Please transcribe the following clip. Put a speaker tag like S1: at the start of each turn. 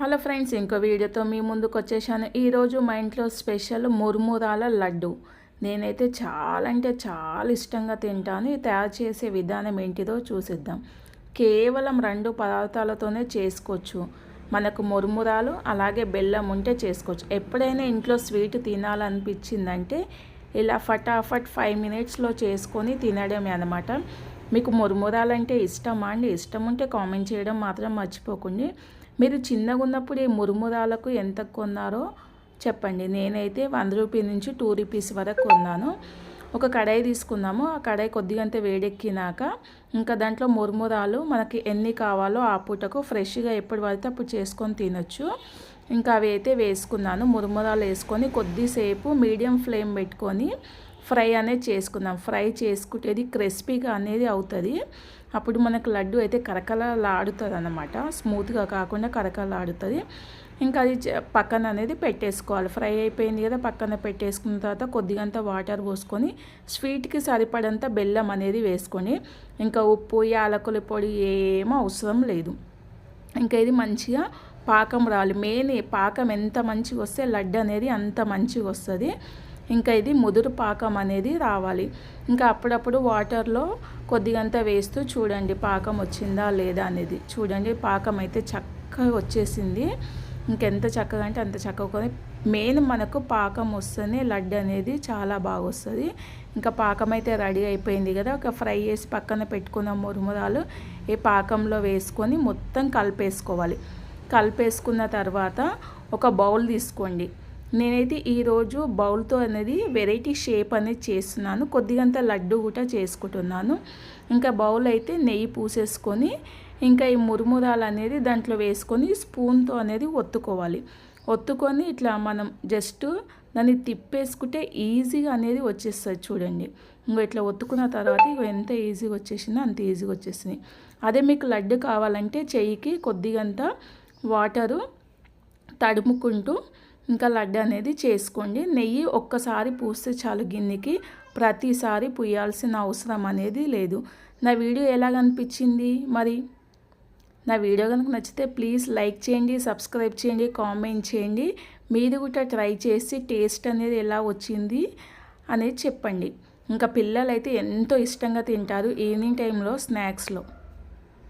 S1: Hello friends ఇంకో వీడియోతో మీ ముందుకు వచ్చేసాను. ఈరోజు మా ఇంట్లో స్పెషల్ మురుమురాల లడ్డు. నేనైతే చాలా అంటే చాలా ఇష్టంగా తింటాను. ఇది తయారు చేసే విధానం ఏంటిదో చూసిద్దాం. కేవలం రెండు పదార్థాలతోనే చేసుకోవచ్చు. మనకు మురుమురాలు అలాగే బెల్లం ఉంటే చేసుకోవచ్చు. ఎప్పుడైనా ఇంట్లో స్వీట్ తినాలనిపించిందంటే ఇలా ఫటాఫట్ ఫైవ్ మినిట్స్లో చేసుకొని తినడమే అనమాట మీకు మురుమురాలంటే ఇష్టమా అండి? ఇష్టం ఉంటే కామెంట్ చేయడం మాత్రం మర్చిపోకండి. మీరు చిన్నగా ఉన్నప్పుడు ఈ మురుమురాలకు ఎంత కొన్నారో చెప్పండి. నేనైతే వంద రూపీ నుంచి టూ రూపీస్ వరకు కొన్నాను. ఒక కడాయి తీసుకున్నాము. ఆ కడాయి కొద్దిగా అంతే వేడెక్కినాక ఇంకా దాంట్లో మురుమురాలు మనకి ఎన్ని కావాలో ఆ పూటకు ఫ్రెష్గా ఎప్పుడు పడితే అప్పుడు చేసుకొని తినొచ్చు. ఇంకా అవి అయితే వేసుకున్నాను. మురుమురాలు వేసుకొని కొద్దిసేపు మీడియం ఫ్లేమ్ పెట్టుకొని ఫ్రై అనేది చేసుకుందాం. ఫ్రై చేసుకుంటేది క్రిస్పీగా అనేది అవుతుంది. అప్పుడు మనకు లడ్డు అయితే కరకలలాడుతుంది అనమాట స్మూత్గా కాకుండా కరకలాడుతుంది ఇంకా అది పక్కన అనేది పెట్టేసుకోవాలి. ఫ్రై అయిపోయింది కదా పక్కన పెట్టేసుకున్న తర్వాత కొద్దిగంత వాటర్ పోసుకొని స్వీట్కి సరిపడంత బెల్లం అనేది వేసుకొని ఇంకా ఉప్పు యాలకుల పొడి ఏమో అవసరం లేదు. ఇంకా ఇది మంచిగా పాకం రావాలి. మెయిన్ పాకం ఎంత మంచిగా వస్తే లడ్డు అనేది అంత మంచిగా వస్తుంది. ఇంకా ఇది ముదురు పాకం అనేది రావాలి. ఇంకా అప్పుడప్పుడు వాటర్లో కొద్దిగంత వేస్తూ చూడండి పాకం వచ్చిందా లేదా అనేది. చూడండి పాకం అయితే చక్కగా వచ్చేసింది. ఇంకెంత చక్కగా అంటే అంత చక్కగా మెయిన్ మనకు పాకం వస్తుంది లడ్డు అనేది చాలా బాగా వస్తుంది. ఇంకా పాకం అయితే రెడీ అయిపోయింది కదా. ఒక ఫ్రై చేసి పక్కన పెట్టుకున్న మురుమురాలు ఈ పాకంలో వేసుకొని మొత్తం కలిపేసుకోవాలి. కలిపేసుకున్న తర్వాత ఒక బౌల్ తీసుకోండి. నేనైతే ఈరోజు బౌల్తో అనేది వెరైటీ షేప్ అనేది చేస్తున్నాను. కొద్దిగంత లడ్డు కూడా చేసుకుంటున్నాను. ఇంకా బౌల్ అయితే నెయ్యి పూసేసుకొని ఇంకా ఈ మురుమురాలు అనేది దాంట్లో వేసుకొని స్పూన్తో అనేది ఒత్తుకోవాలి. ఒత్తుకొని ఇట్లా మనం జస్ట్ దాన్ని తిప్పేసుకుంటే ఈజీగా అనేది వచ్చేస్తుంది చూడండి. ఇంకో ఇట్లా ఒత్తుకున్న తర్వాత ఇక ఎంత ఈజీగా వచ్చేసిందో అంత ఈజీగా వచ్చేసింది అదే మీకు లడ్డు కావాలంటే చెయ్యికి కొద్దిగంత వాటరు తడుముకుంటూ ఇంకా లడ్డు అనేది చేసుకోండి. నెయ్యి ఒక్కసారి పూస్తే చాలు గిన్నెకి. ప్రతిసారి పుయ్యాల్సిన అవసరం అనేది లేదు. నా వీడియో ఎలా కనిపించింది మరి నా వీడియో కనుక నచ్చితే ప్లీజ్ లైక్ చేయండి సబ్స్క్రైబ్ చేయండి కామెంట్ చేయండి. మీరు కూడా ట్రై చేసి టేస్ట్ అనేది ఎలా వచ్చింది అనేది చెప్పండి. ఇంకా పిల్లలైతే ఎంతో ఇష్టంగా తింటారు ఈవినింగ్ టైంలో స్నాక్స్లో.